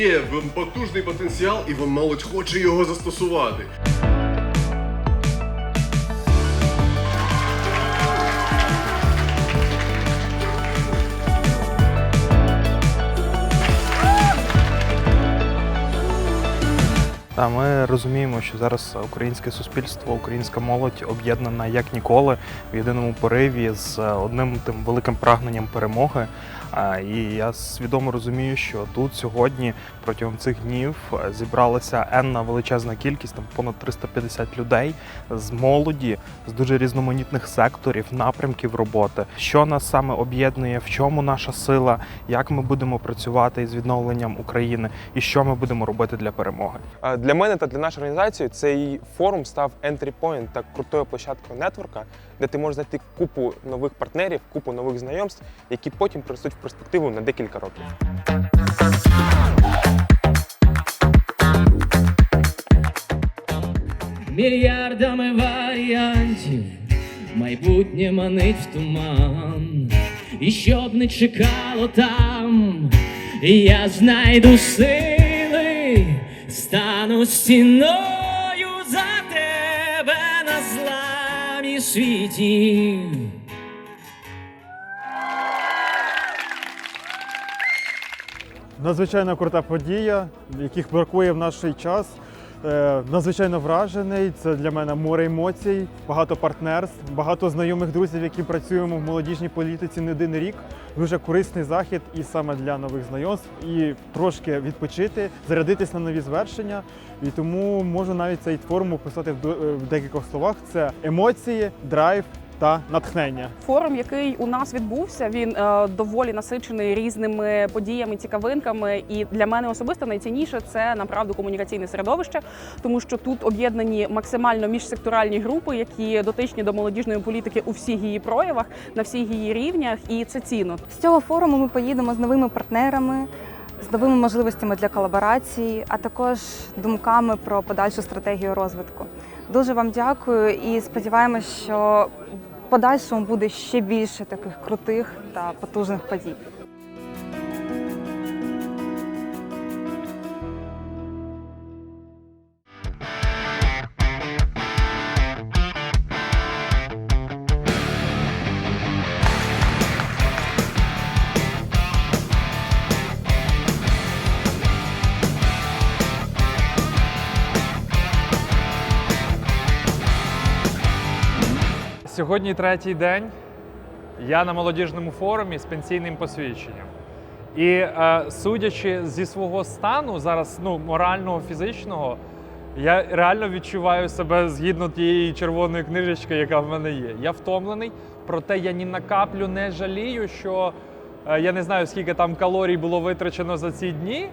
є потужний потенціал, і молодь хоче його застосувати. Та ми розуміємо, що зараз українське суспільство, українська молодь об'єднана як ніколи в єдиному пориві з одним тим великим прагненням перемоги. І я свідомо розумію, що тут сьогодні протягом цих днів е, зібралася енна величезна кількість, там понад 350 людей з молоді, з дуже різноманітних секторів, напрямків роботи. Що нас саме об'єднує, в чому наша сила, як ми будемо працювати із відновленням України, і що ми будемо робити для перемоги. Для мене та для нашої організації цей форум став entry point та крутою площадкою нетворка, де ти можеш знайти купу нових партнерів, купу нових знайомств, які потім проростуть в перспективу на декілька років. мільярдами варіантів, майбутнє манить в туман, і щоб не чекало там, я знайду сили, стану стіною світі. Надзвичайно крута подія, яких бракує в наш час. Е, Надзвичайно вражений. Це для мене море емоцій, багато партнерств, багато знайомих друзів, які працюємо в молодіжній політиці не один рік. Дуже корисний захід і саме для нових знайомств, і трошки відпочити, зарядитись на нові звершення. І тому можу навіть цей в до- е, в декількох словах: це емоції, драйв та натхнення. Форум, який у нас відбувся, він е, доволі насичений різними подіями, цікавинками. І для мене особисто найцінніше це направду комунікаційне середовище, тому що тут об'єднані максимально міжсекторальні групи, які дотичні до молодіжної політики у всіх її проявах, на всіх її рівнях, і це цінно. З цього форуму ми поїдемо з новими партнерами, з новими можливостями для колаборації, а також думками про подальшу стратегію розвитку. Дуже вам дякую і сподіваємось, що подальшому буде ще більше таких крутих та потужних подій. Сьогодні третій день. Я на молодіжному форумі з пенсійним посвідченням. І е, судячи зі свого стану, зараз ну, морального, фізичного, я реально відчуваю себе згідно тієї червоної книжечки, яка в мене є. Я втомлений, проте я ні на каплю не жалію, що е, я не знаю, скільки там калорій було витрачено за ці дні.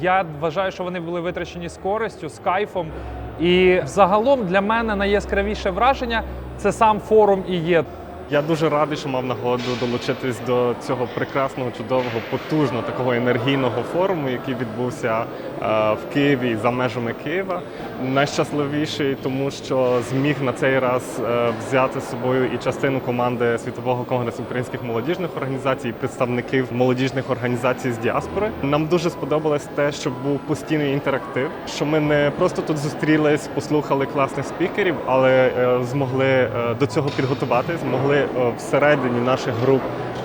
Я вважаю, що вони були витрачені з користю, з кайфом. І загалом для мене найяскравіше враження це сам форум і є. Я дуже радий, що мав нагоду долучитись до цього прекрасного, чудового, потужного такого енергійного форуму, який відбувся е, в Києві за межами Києва. Найщасливіший, тому що зміг на цей раз е, взяти з собою і частину команди Світового конгресу українських молодіжних організацій, і представників молодіжних організацій з діаспори. Нам дуже сподобалось те, що був постійний інтерактив, що ми не просто тут зустрілись, послухали класних спікерів, але е, змогли до цього підготувати, змогли е, всередині наших груп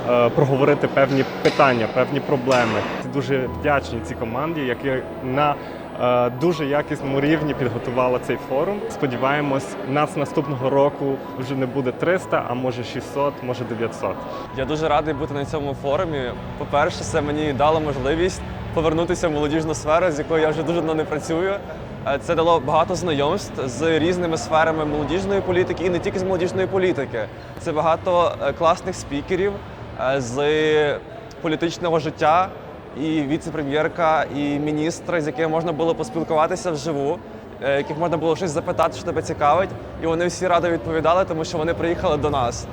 е, проговорити певні питання, певні проблеми. Дуже вдячні цій команді, які на е, дуже якісному рівні підготувала цей форум. Сподіваємось, нас наступного року вже не буде 300, а може 600, може 900. Я дуже радий бути на цьому форумі. По-перше, це мені дало можливість повернутися в молодіжну сферу, з якою я вже дуже давно не працюю. Е, Це дало багато знайомств з різними сферами молодіжної політики і не тільки з молодіжної політики. Це багато е, класних спікерів е, з політичного життя, і віце-прем'єрка, і міністри, з якими можна було поспілкуватися вживу, яких можна було щось запитати, що тебе цікавить. І вони всі радо відповідали, тому що вони приїхали до нас.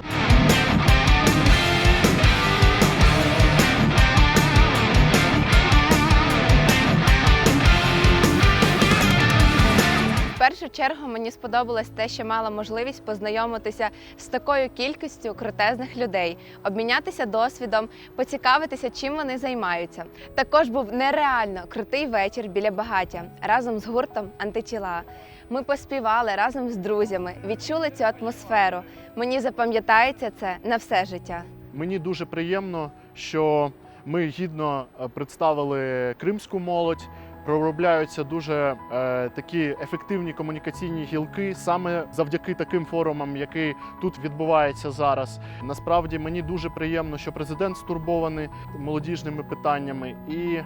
Мені сподобалось те, що мала можливість познайомитися з такою кількістю крутезних людей, обмінятися досвідом, поцікавитися, чим вони займаються. Також був нереально крутий вечір біля багаття разом з гуртом антитіла. Ми поспівали разом з друзями, відчули цю атмосферу. Мені запам'ятається це на все життя. Мені дуже приємно, що ми гідно е, представили кримську молодь. Проробляються дуже е, такі ефективні комунікаційні гілки саме завдяки таким форумам, який тут відбувається зараз. Насправді мені дуже приємно, що президент стурбований молодіжними питаннями, і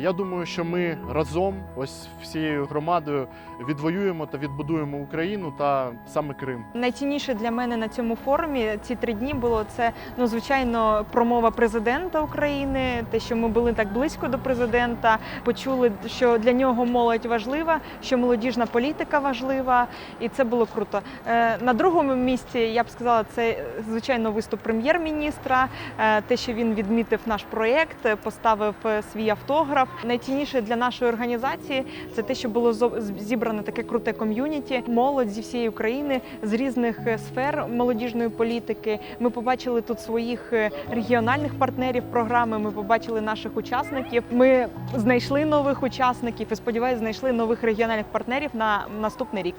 я думаю, що ми разом, ось всією громадою, відвоюємо та відбудуємо Україну та саме Крим. Найцінніше для мене на цьому форумі ці три дні було це ну звичайно промова президента України. Те, що ми були так близько до президента, почули, що для нього молодь важлива, що молодіжна політика важлива, і це було круто. Е, На другому місці я б сказала, це звичайно виступ прем'єр-міністра. е, Те, що він відмітив наш проєкт, е, поставив е, свій автограф. Найцінніше для нашої організації це те, що було зібране таке круте ком'юніті, молодь зі всієї України з різних е, сфер молодіжної політики. Ми побачили тут своїх е, регіональних партнерів програми. Ми побачили наших учасників. Ми знайшли нових учасників і сподіваюся, знайшли нових регіональних партнерів на наступний рік.